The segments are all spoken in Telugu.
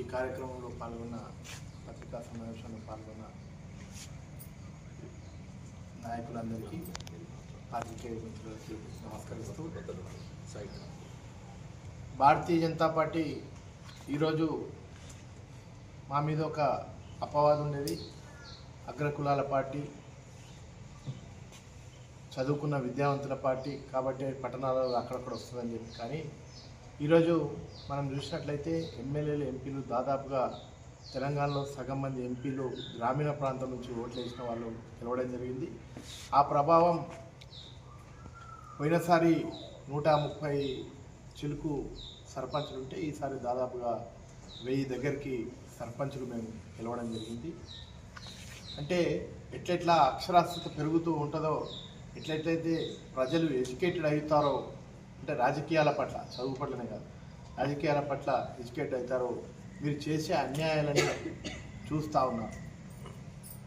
ఈ కార్యక్రమంలో పాల్గొన్న పత్రికా సమావేశంలో పాల్గొన్న నాయకులందరికీ పాత్రికేయ మిత్రులకి నమస్కరిస్తూ భారతీయ జనతా పార్టీ ఈరోజు మా మీద ఒక అపవాదం ఉండేది. అగ్రకులాల పార్టీ చదువుకున్న విద్యావంతుల పార్టీ కాబట్టి పట్టణాలలో అక్కడక్కడ వస్తుందని చెప్పి. కానీ ఈరోజు మనం చూసినట్లయితే ఎమ్మెల్యేలు ఎంపీలు దాదాపుగా తెలంగాణలో సగం మంది ఎంపీలు గ్రామీణ ప్రాంతం నుంచి ఓట్లు వేసిన వాళ్ళు గెలవడం జరిగింది. ఆ ప్రభావం పోయినసారి నూట ముప్పై చిలుకు సర్పంచులు ఉంటే ఈసారి దాదాపుగా వెయ్యి దగ్గరికి సర్పంచులు మేము గెలవడం జరిగింది. అంటే ఎట్లెట్లా అక్షరాస్యత పెరుగుతూ ఉంటుందో ఎట్లెట్లయితే ప్రజలు ఎడ్యుకేటెడ్ అవుతారో అంటే రాజకీయాల పట్ల చదువు పట్లనే కాదు రాజకీయాల పట్ల ఎడ్యుకేట్ అవుతారో మీరు చేసే అన్యాయాలని చూస్తూ ఉన్నారు.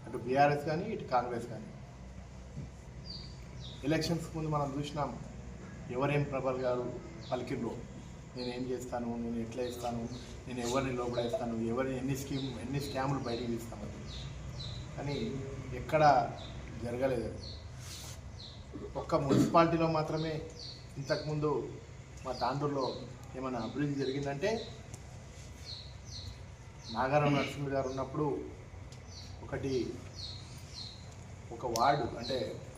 అటు బీఆర్ఎస్ కానీ ఇటు కాంగ్రెస్ కానీ. ఎలక్షన్స్ ముందు మనం చూసినాం ఎవరేం ప్రభల్ గారు పలికిండ్రో? నేను ఏం చేస్తాను? నేను ఎట్లా ఇస్తాను? నేను ఎవరిని లోపడేస్తాను ఎవరిని ఎన్ని స్కీమ్ ఎన్ని స్కాములు బయటికి తీస్తాను? కానీ ఎక్కడ జరగలేదు. ఒక్క మున్సిపాలిటీలో మాత్రమే ఇంతకుముందు మా తాండూరులో ఏమైనా అభివృద్ధి జరిగిందంటే నాగారం నరసింహ గారు ఉన్నప్పుడు ఒకటి ఒక వార్డు అంటే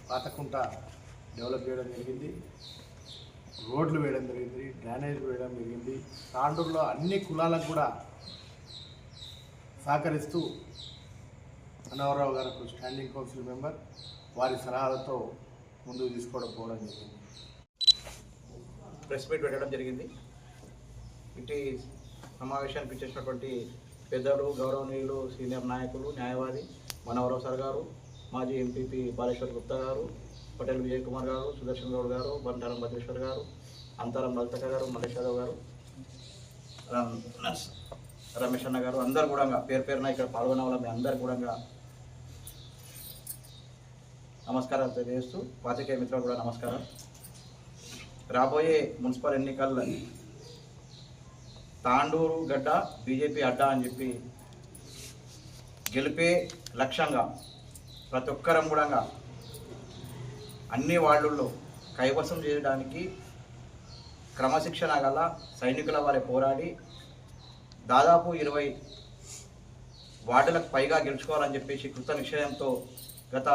పాతకుంట డెవలప్ చేయడం జరిగింది. రోడ్లు వేయడం జరిగింది డ్రైనేజ్ వేయడం జరిగింది. తాండూరులో అన్ని కులాలకు కూడా సహకరిస్తూ అన్నవరరావు గారు స్టాండింగ్ కౌన్సిల్ మెంబర్ వారి సలహాలతో ముందుకు తీసుకోవడం పోవడం జరిగింది. ప్రెస్ మీట్ పెట్టడం జరిగింది. ఇంటి సమావేశానికి ఇచ్చేసినటువంటి పెద్దలు గౌరవనీయులు సీనియర్ నాయకులు న్యాయవాది మనవరావు సార్ గారు మాజీ ఎంపీపీ బాలేశ్వర్ గుప్తా గారు పటేల్ విజయ్ కుమార్ గారు సుదర్శన్ గౌడ్ గారు బంటారం భద్రేశ్వర్ గారు అంతరం లలితక గారు మల్లేష్ యాదవ్ గారు రం- రమేష్ అన్న గారు అందరు కూడా పేరు పేరున ఇక్కడ పాల్గొన్న వాళ్ళ. మీ అందరు కూడా నమస్కారాలు తెలియజేస్తూ పాతికేయ మిత్రులు కూడా నమస్కారం రాబోయే మున్సిపల్ ఎన్నికల్లో తాండూరు గడ్డ బీజేపీ అడ్డా అని చెప్పి గెలిపే లక్ష్యంగా ప్రతి ఒక్కరం కూడా అన్ని వార్డుల్లో కైవసం చేయడానికి క్రమశిక్షణ గల సైనికుల వారి పోరాడి దాదాపు ఇరవై వార్డులకు పైగా గెలుచుకోవాలని చెప్పేసి కృత నిశ్చయంతో గత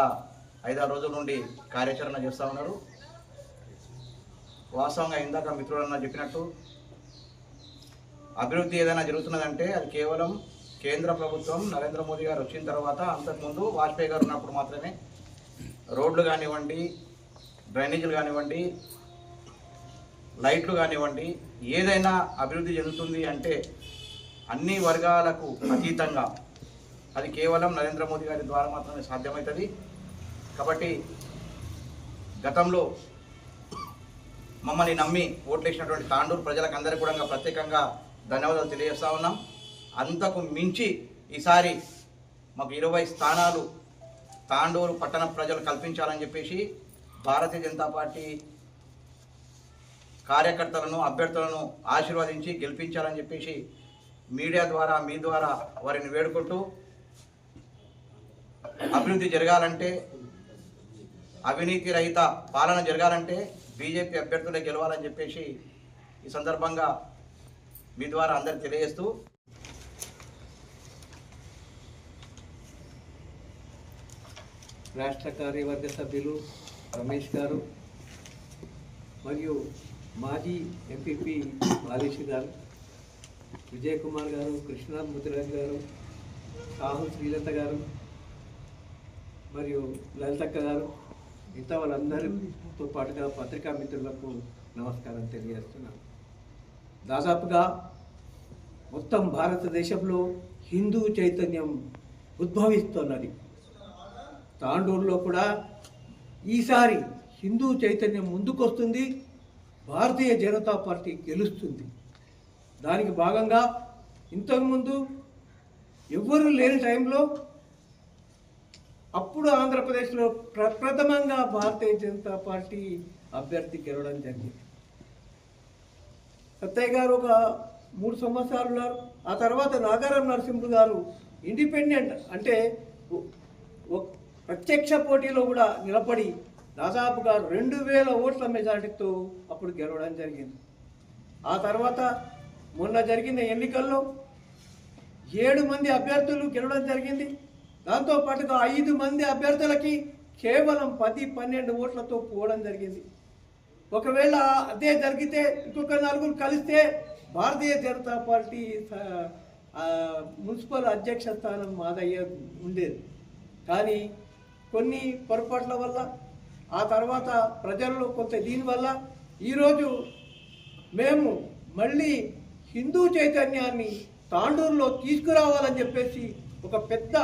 ఐదారు రోజుల నుండి కార్యాచరణ చేస్తూ ఉన్నారు. వాస్తవంగా ఇందాక మిత్రులన్న చెప్పినట్టు అభివృద్ధి ఏదైనా జరుగుతున్నదంటే అది కేవలం కేంద్ర ప్రభుత్వం నరేంద్ర మోదీ గారు వచ్చిన తర్వాత అంతకుముందు వాజ్పేయి గారు ఉన్నప్పుడు మాత్రమే రోడ్లు కానివ్వండి డ్రైనేజీలు కానివ్వండి లైట్లు కానివ్వండి ఏదైనా అభివృద్ధి చెందుతుంది అంటే అన్ని వర్గాలకు అతీతంగా అది కేవలం నరేంద్ర మోదీ గారి ద్వారా మాత్రమే సాధ్యమవుతుంది. కాబట్టి గతంలో మమ్మల్ని నమ్మి ఓట్లేసినటువంటి తాండూరు ప్రజలకు అందరికీ కూడా ప్రత్యేకంగా ధన్యవాదాలు తెలియజేస్తా ఉన్నాం. అంతకు మించి ఈసారి మాకు ఇరవై స్థానాలు తాండూరు పట్టణ ప్రజలు కల్పించాలని చెప్పేసి భారతీయ జనతా పార్టీ కార్యకర్తలను అభ్యర్థులను ఆశీర్వదించి గెలిపించాలని చెప్పేసి మీడియా ద్వారా మీ ద్వారా వారిని వేడుకుంటూ అభివృద్ధి జరగాలంటే అవినీతి రహిత పాలన జరగాలంటే బీజేపీ అభ్యర్థులే గెలవాలని చెప్పేసి ఈ సందర్భంగా మీ ద్వారా అందరికి తెలియజేస్తూ రాష్ట్ర కార్యవర్గ సభ్యులు రమేష్ గారు మరియు మాజీ ఎంపీపీ బాలేష్ గారు విజయ్ కుమార్ గారు కృష్ణనాథ్ ముద్రాజ్ గారు రాహుల్ శ్రీలత గారు మరియు లలితక్క గారు మిగతా వాళ్ళందరితో పాటుగా పత్రికా మిత్రులకు నమస్కారం తెలియజేస్తున్నాను. దాదాపుగా మొత్తం భారతదేశంలో హిందూ చైతన్యం ఉద్భవిస్తున్నది. తాండూరులో కూడా ఈసారి హిందూ చైతన్యం ముందుకొస్తుంది భారతీయ జనతా పార్టీ గెలుస్తుంది. దానికి భాగంగా ఇంతకుముందు ఎవ్వరూ లేని టైంలో అప్పుడు ఆంధ్రప్రదేశ్లో ప్రప్రథమంగా భారతీయ జనతా పార్టీ అభ్యర్థి గెలవడం జరిగింది. సత్తయ్య గారు ఒక మూడు సంవత్సరాలు ఉన్నారు. ఆ తర్వాత నాగారం నరసింహుడు గారు ఇండిపెండెంట్ అంటే ప్రత్యక్ష పోటీలో కూడా నిలబడి దాదాపుగా రెండు వేల ఓట్ల మెజార్టీతో అప్పుడు గెలవడం జరిగింది. ఆ తర్వాత మొన్న జరిగిన ఎన్నికల్లో ఏడు మంది అభ్యర్థులు గెలవడం జరిగింది. దాంతో పాటుగా ఐదు మంది అభ్యర్థులకి కేవలం పది పన్నెండు ఓట్లతో పోవడం జరిగింది. ఒకవేళ అదే జరిగితే ఇంకొక నలుగురు కలిస్తే భారతీయ జనతా పార్టీ స- మున్సిపల్ అధ్యక్ష స్థానం మాదయ్య ఉండేది. కానీ కొన్ని పొరపాట్ల వల్ల ఆ తర్వాత ప్రజల్లో కొంత దీనివల్ల ఈరోజు మేము మళ్ళీ హిందూ చైతన్యాన్ని తాండూరులో తీసుకురావాలని చెప్పేసి ఒక పెద్ద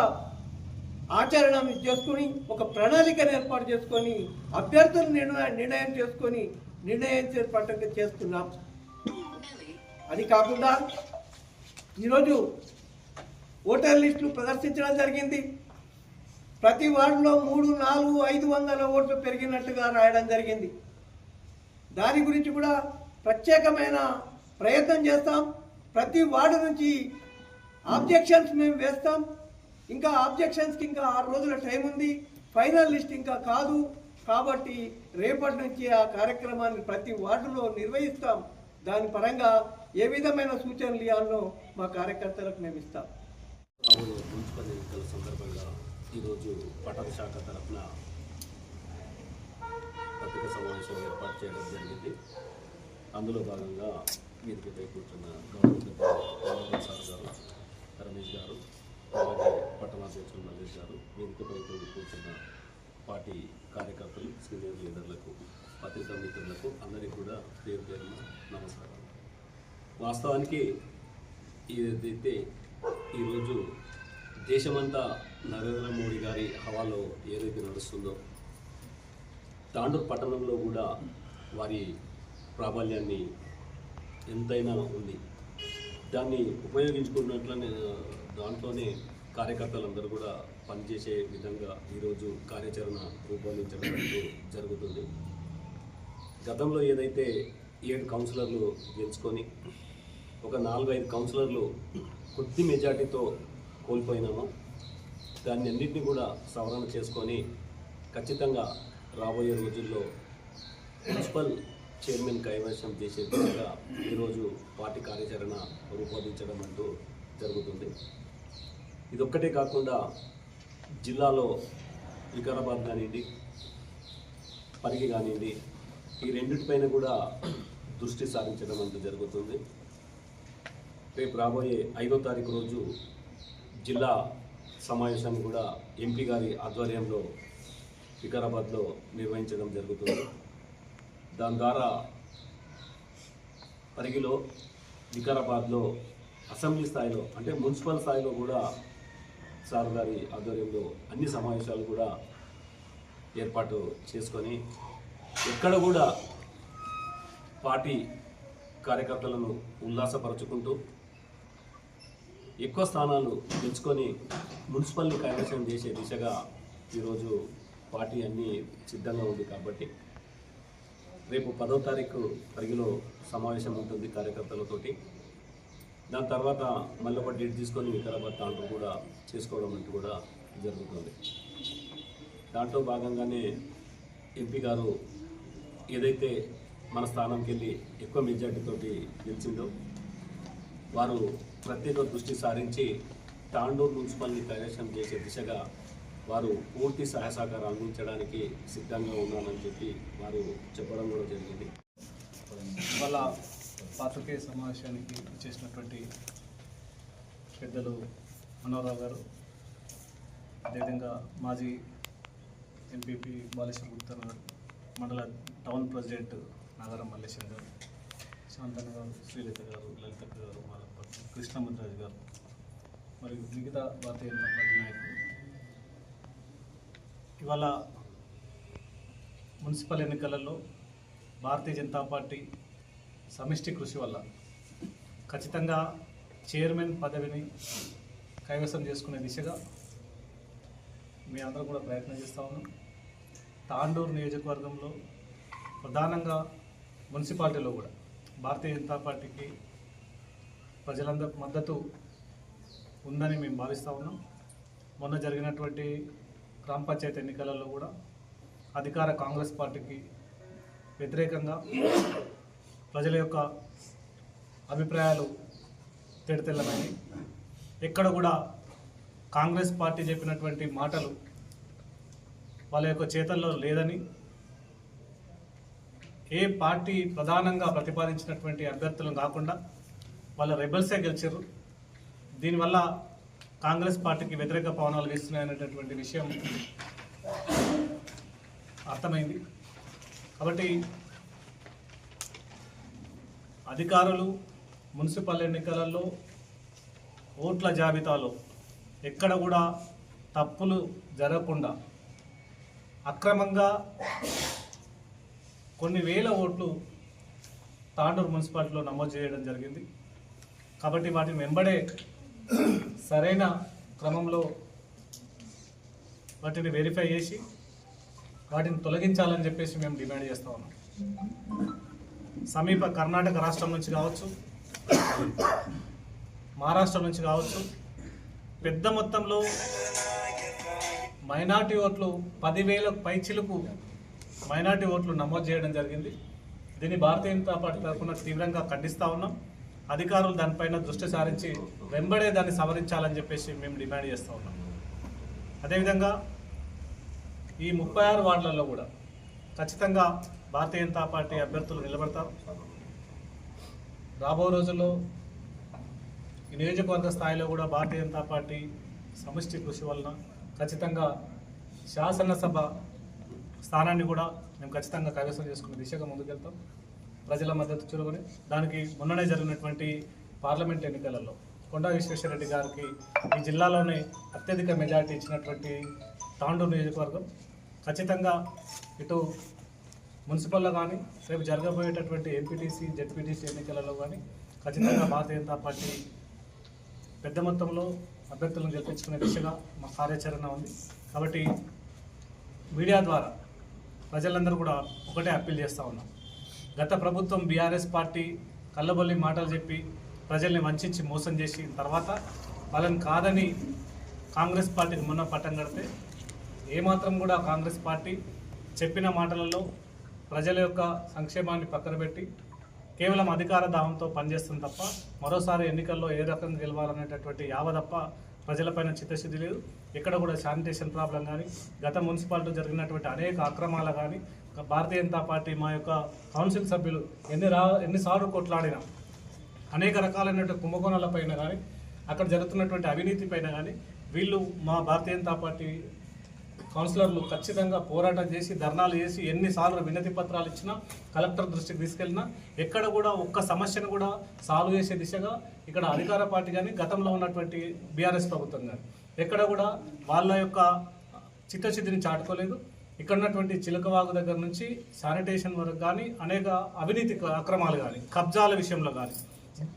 ఆచరణ చేసుకొని ఒక ప్రణాళికను ఏర్పాటు చేసుకొని అభ్యర్థులు నిర్ణయం నిర్ణయం చేసుకొని నిర్ణయం చేపట్టక చేస్తున్నాం. అది కాకుండా ఈరోజు ఓటర్ లిస్టులు ప్రదర్శించడం జరిగింది. ప్రతి వార్డులో మూడు నాలుగు ఐదు వందల ఓట్లు పెరిగినట్టుగా రాయడం జరిగింది. దాని గురించి కూడా ప్రత్యేకమైన ప్రయత్నం చేస్తాం. ప్రతి వార్డు నుంచి ఆబ్జెక్షన్స్ మేము వేస్తాం. ఇంకా ఆబ్జెక్షన్స్కి ఇంకా ఆరు రోజుల టైం ఉంది. ఫైనల్ లిస్ట్ ఇంకా కాదు. కాబట్టి రేపటి నుంచి ఆ కార్యక్రమాన్ని ప్రతి వార్డులో నిర్వహిస్తాం. దాని పరంగా ఏ విధమైన సూచనలు ఇవ్వాలో మా కార్యకర్తలకు మేము ఇస్తాం. మున్సిపల్ ఎన్నికల సందర్భంగా ఈరోజు పట్టణ శాఖ తరఫున పత్రిక సమావేశం ఏర్పాటు చేయడం జరిగింది. అందులో భాగంగా వేదికపై కూర్చున్న గవర్నమెంట్ సార్ గారు రమేష్ గారు అలాగే పట్టణాధ్యక్షులు నరేష్ గారు వేదికపై కూర్చున్న పార్టీ కార్యకర్తలు సీనియర్ లీడర్లకు పత్రికా మిత్రులకు అందరికీ కూడా పేరు పేరున నమస్కారం వాస్తవానికి ఏదైతే ఈరోజు దేశమంతా నరేంద్ర మోడీ గారి హవాలో ఏదైతే నడుస్తుందో తాండూరు పట్టణంలో కూడా వారి ప్రాబల్యాన్ని ఎంతైనా ఉంది. దాన్ని ఉపయోగించుకున్నట్లనే దాంట్లోనే కార్యకర్తలందరూ కూడా పనిచేసే విధంగా ఈరోజు కార్యాచరణ రూపొందించడం అంటూ జరుగుతుంది. గతంలో ఏదైతే ఏడు కౌన్సిలర్లు గెలుచుకొని ఒక నాలుగైదు కౌన్సిలర్లు కొద్ది మెజార్టీతో కోల్పోయినామో దాన్ని అన్నింటినీ కూడా సవరణ చేసుకొని ఖచ్చితంగా రాబోయే రోజుల్లో మున్సిపల్ చైర్మన్ కైవసం చేసే విధంగా ఈరోజు పార్టీ కార్యాచరణ రూపొందించడం అంటూ జరుగుతుంది. ఇదొక్కటే కాకుండా జిల్లాలో వికారాబాద్ కానివ్వండి పరిగి కానివ్వండి ఈ రెండింటిపైన కూడా దృష్టి సారించడం అంటూ జరుగుతుంది. రేపు రాబోయే ఐదో తారీఖు రోజు జిల్లా సమావేశాన్ని కూడా ఎంపీ గారి ఆధ్వర్యంలో వికారాబాద్లో నిర్వహించడం జరుగుతుంది. దాని ద్వారా పరిగిలో వికారాబాద్లో అసెంబ్లీ స్థాయిలో అంటే మున్సిపల్ స్థాయిలో కూడా సార్ గారి ఆధ్వర్యంలో అన్ని సమావేశాలు కూడా ఏర్పాటు చేసుకొని ఎక్కడ కూడా పార్టీ కార్యకర్తలను ఉల్లాసపరుచుకుంటూ ఎక్కువ స్థానాలు గెలుచుకొని మున్సిపల్ని కైవసం చేసే దిశగా ఈరోజు పార్టీ అన్నీ సిద్ధంగా ఉంది కాబట్టి రేపు పదో తారీఖు పరిగిలో సమావేశం ఉంటుంది కార్యకర్తలతోటి. దాని తర్వాత మళ్ళీ ఒక డేట్ తీసుకొని వికారాబాద్ దాంట్లో కూడా చేసుకోవడం అంటూ కూడా జరుగుతుంది. దాంట్లో భాగంగానే ఎంపీ గారు ఏదైతే మన స్థానంకి వెళ్ళి ఎక్కువ మెజార్టీతోటి గెలిచిందో వారు ప్రత్యేక దృష్టి సారించి తాండూరు మున్సిపల్ని కైవసం చేసే దిశగా వారు పూర్తి సహాయ సహకారం అందించడానికి సిద్ధంగా ఉన్నానని చెప్పి వారు చెప్పడం కూడా జరిగింది. వాళ్ళ పాత్రికేయ సమావేశానికి చేసినటువంటి పెద్దలు మనోహరరావు గారు అదేవిధంగా మాజీ ఎంపీపీ బాలేశ్వర గుప్తా గారు మండల టౌన్ ప్రెసిడెంట్ నాగారం మల్లేశ్వర్ గారు శాంతన్న గారు శ్రీలత గారు లలిత గారు మాలపతి కృష్ణముద్రాజు గారు మరియు మిగతా భారతీయ జనతా పార్టీ నాయకులు. ఇవాళ మున్సిపల్ ఎన్నికలలో భారతీయ జనతా పార్టీ సమిష్టి కృషి వల్ల ఖచ్చితంగా చైర్మన్ పదవిని కైవసం చేసుకునే దిశగా మీ అందరూ కూడా ప్రయత్నం చేస్తూ ఉన్నాం. తాండూరు నియోజకవర్గంలో ప్రధానంగా మున్సిపాలిటీలో కూడా భారతీయ జనతా పార్టీకి ప్రజలందరి మద్దతు ఉందని మేము భావిస్తూ ఉన్నాం. మొన్న జరిగినటువంటి గ్రామ పంచాయతీ ఎన్నికలలో కూడా అధికార కాంగ్రెస్ పార్టీకి వ్యతిరేకంగా ప్రజల యొక్క అభిప్రాయాలు తెడతెల్లమైనవి ఎక్కడ కూడా కాంగ్రెస్ పార్టీ చెప్పినటువంటి మాటలు వాళ్ళ యొక్క చేతల్లో లేదని ఏ పార్టీ ప్రధానంగా ప్రతిపాదించినటువంటి అభ్యర్థులను కాకుండా వాళ్ళ రెబల్సే గెలిచారు దీనివల్ల కాంగ్రెస్ పార్టీకి వ్యతిరేక పవనాలు వీస్తున్నాయనేటటువంటి విషయం అర్థమైంది. కాబట్టి అధికారులు మున్సిపల్ ఎన్నికలలో ఓట్ల జాబితాలో ఎక్కడ కూడా తప్పులు జరగకుండా అక్రమంగా కొన్ని వేల ఓట్లు తాండూరు మున్సిపాలిటీలో నమోదు చేయడం జరిగింది. కాబట్టి వాటిని వెంబడే సరైన క్రమంలో వాటిని వెరిఫై చేసి వాటిని తొలగించాలని చెప్పేసి మేము డిమాండ్ చేస్తూ ఉన్నాం. సమీప కర్ణాటక రాష్ట్రం నుంచి కావచ్చు మహారాష్ట్ర నుంచి కావచ్చు పెద్ద మొత్తంలో మైనార్టీ ఓట్లు పదివేల పైచిలకు మైనార్టీ ఓట్లు నమోదు చేయడం జరిగింది. దీన్ని భారతీయ జనతా పార్టీ తరఫున తీవ్రంగా ఖండిస్తూ ఉన్నాం. అధికారులు దానిపైన దృష్టి సారించి వెంబడే దాన్ని సవరించాలని చెప్పేసి మేము డిమాండ్ చేస్తూ ఉన్నాం. అదేవిధంగా ఈ ముప్పై ఆరు వార్డులలో కూడా ఖచ్చితంగా భారతీయ జనతా పార్టీ అభ్యర్థులు నిలబడతారు. రాబో రోజుల్లో ఈ నియోజకవర్గ స్థాయిలో కూడా భారతీయ జనతా పార్టీ సమిష్టి కృషి వలన ఖచ్చితంగా శాసనసభ స్థానాన్ని కూడా మేము ఖచ్చితంగా కైవసం చేసుకునే దిశగా ముందుకెళ్తాం. ప్రజల మద్దతు చురుకుని దానికి మొన్ననే జరిగినటువంటి పార్లమెంట్ ఎన్నికలలో కొండా విశ్వేశ్వరరెడ్డి గారికి ఈ జిల్లాలోనే అత్యధిక మెజారిటీ ఇచ్చినటువంటి తాండూరు నియోజకవర్గం. ఖచ్చితంగా ఇటు మున్సిపల్లో కానీ రేపు జరగబోయేటటువంటి ఎంపీటీసీ జెడ్పీటీసీ ఎన్నికలలో కానీ ఖచ్చితంగా భారతీయ జనతా పార్టీ పెద్ద మొత్తంలో అభ్యర్థులను గెలిపించుకునే దిశగా మా కార్యాచరణ ఉంది. కాబట్టి మీడియా ద్వారా ప్రజలందరూ కూడా ఒకటే అప్పీల్ చేస్తూ ఉన్నాం. గత ప్రభుత్వం బీఆర్ఎస్ పార్టీ కళ్ళబొల్లి మాటలు చెప్పి ప్రజల్ని వంచి మోసం చేసి తర్వాత వాళ్ళని కాదని కాంగ్రెస్ పార్టీకి మొన్న పట్టం కడితే ఏమాత్రం కూడా కాంగ్రెస్ పార్టీ చెప్పిన మాటలలో ప్రజల యొక్క సంక్షేమాన్ని పక్కన పెట్టి కేవలం అధికార దాహంతో పనిచేస్తుంది తప్ప మరోసారి ఎన్నికల్లో ఏ రకంగా గెలవాలనేటటువంటి యావ తప్ప ప్రజలపైన చిత్తశుద్ధి లేదు. ఎక్కడ కూడా శానిటేషన్ ప్రాబ్లం కానీ గత మున్సిపాలిటీ జరిగినటువంటి అనేక అక్రమాలు కానీ భారతీయ జనతా పార్టీ మా యొక్క కౌన్సిల్ సభ్యులు ఎన్ని రా ఎన్నిసార్లు కొట్లాడినా అనేక రకాలైనటువంటి కుంభకోణాలపైన కానీ అక్కడ జరుగుతున్నటువంటి అవినీతి పైన కానీ వీళ్ళు మా భారతీయ జనతా పార్టీ కౌన్సిలర్లు ఖచ్చితంగా పోరాటం చేసి ధర్నాలు చేసి ఎన్నిసార్లు వినతి పత్రాలు ఇచ్చినా కలెక్టర్ దృష్టికి తీసుకెళ్ళినా ఎక్కడ కూడా ఒక్క సమస్యను కూడా సాల్వ్ చేసే దిశగా ఇక్కడ అధికార పార్టీ కానీ గతంలో ఉన్నటువంటి బీఆర్ఎస్ ప్రభుత్వం కానీ ఎక్కడ కూడా వాళ్ళ యొక్క చిత్తశుద్ధిని చాటుకోలేదు. ఇక్కడ ఉన్నటువంటి చిలకవాగు దగ్గర నుంచి శానిటేషన్ వరకు కానీ అనేక అవినీతి అక్రమాలు కానీ కబ్జాల విషయంలో కానీ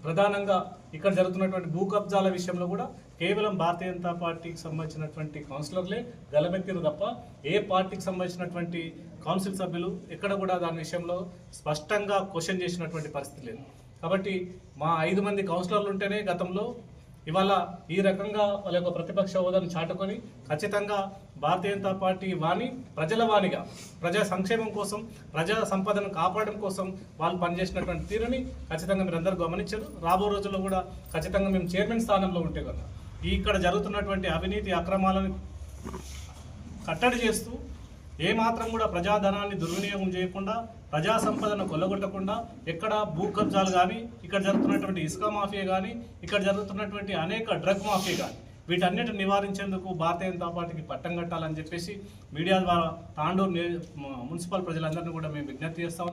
ప్రధానంగా ఇక్కడ జరుగుతున్నటువంటి భూ కబ్జాల విషయంలో కూడా కేవలం భారతీయ జనతా పార్టీకి సంబంధించినటువంటి కౌన్సిలర్లే గలబెక్కిరు తప్ప ఏ పార్టీకి సంబంధించినటువంటి కౌన్సిల్ సభ్యులు ఎక్కడ కూడా దాని విషయంలో స్పష్టంగా క్వశ్చన్ చేసినటువంటి పరిస్థితి లేదు. కాబట్టి మా ఐదు మంది కౌన్సిలర్లు ఉంటేనే గతంలో ఇవాళ ఈ రకంగా వాళ్ళ యొక్క ప్రతిపక్ష హోదాను చాటుకొని ఖచ్చితంగా భారతీయ జనతా పార్టీ వాణి ప్రజల వాణిగా ప్రజా సంక్షేమం కోసం ప్రజా సంపదను కాపాడడం కోసం వాళ్ళు పనిచేసినటువంటి తీరుని ఖచ్చితంగా మీరు అందరూ గమనించారు. రాబో రోజుల్లో కూడా ఖచ్చితంగా మేము చైర్మన్ స్థానంలో ఉంటే కదా ఇక్కడ జరుగుతున్నటువంటి అవినీతి అక్రమాలను కట్టడి చేస్తూ ఏమాత్రం కూడా ప్రజాధనాన్ని దుర్వినియోగం చేయకుండా ప్రజా సంపదను కొల్లగొట్టకుండా ఎక్కడ భూ కబ్జాలు కానీ ఇక్కడ జరుగుతున్నటువంటి ఇసుక మాఫియా కానీ ఇక్కడ జరుగుతున్నటువంటి అనేక డ్రగ్ మాఫియా కానీ వీటన్నిటిని నివారించేందుకు భారతీయ జనతా పార్టీకి పట్టం కట్టాలని చెప్పేసి మీడియా ద్వారా తాండూరు మున్సిపల్ ప్రజలందరినీ కూడా మేము విజ్ఞప్తి చేస్తా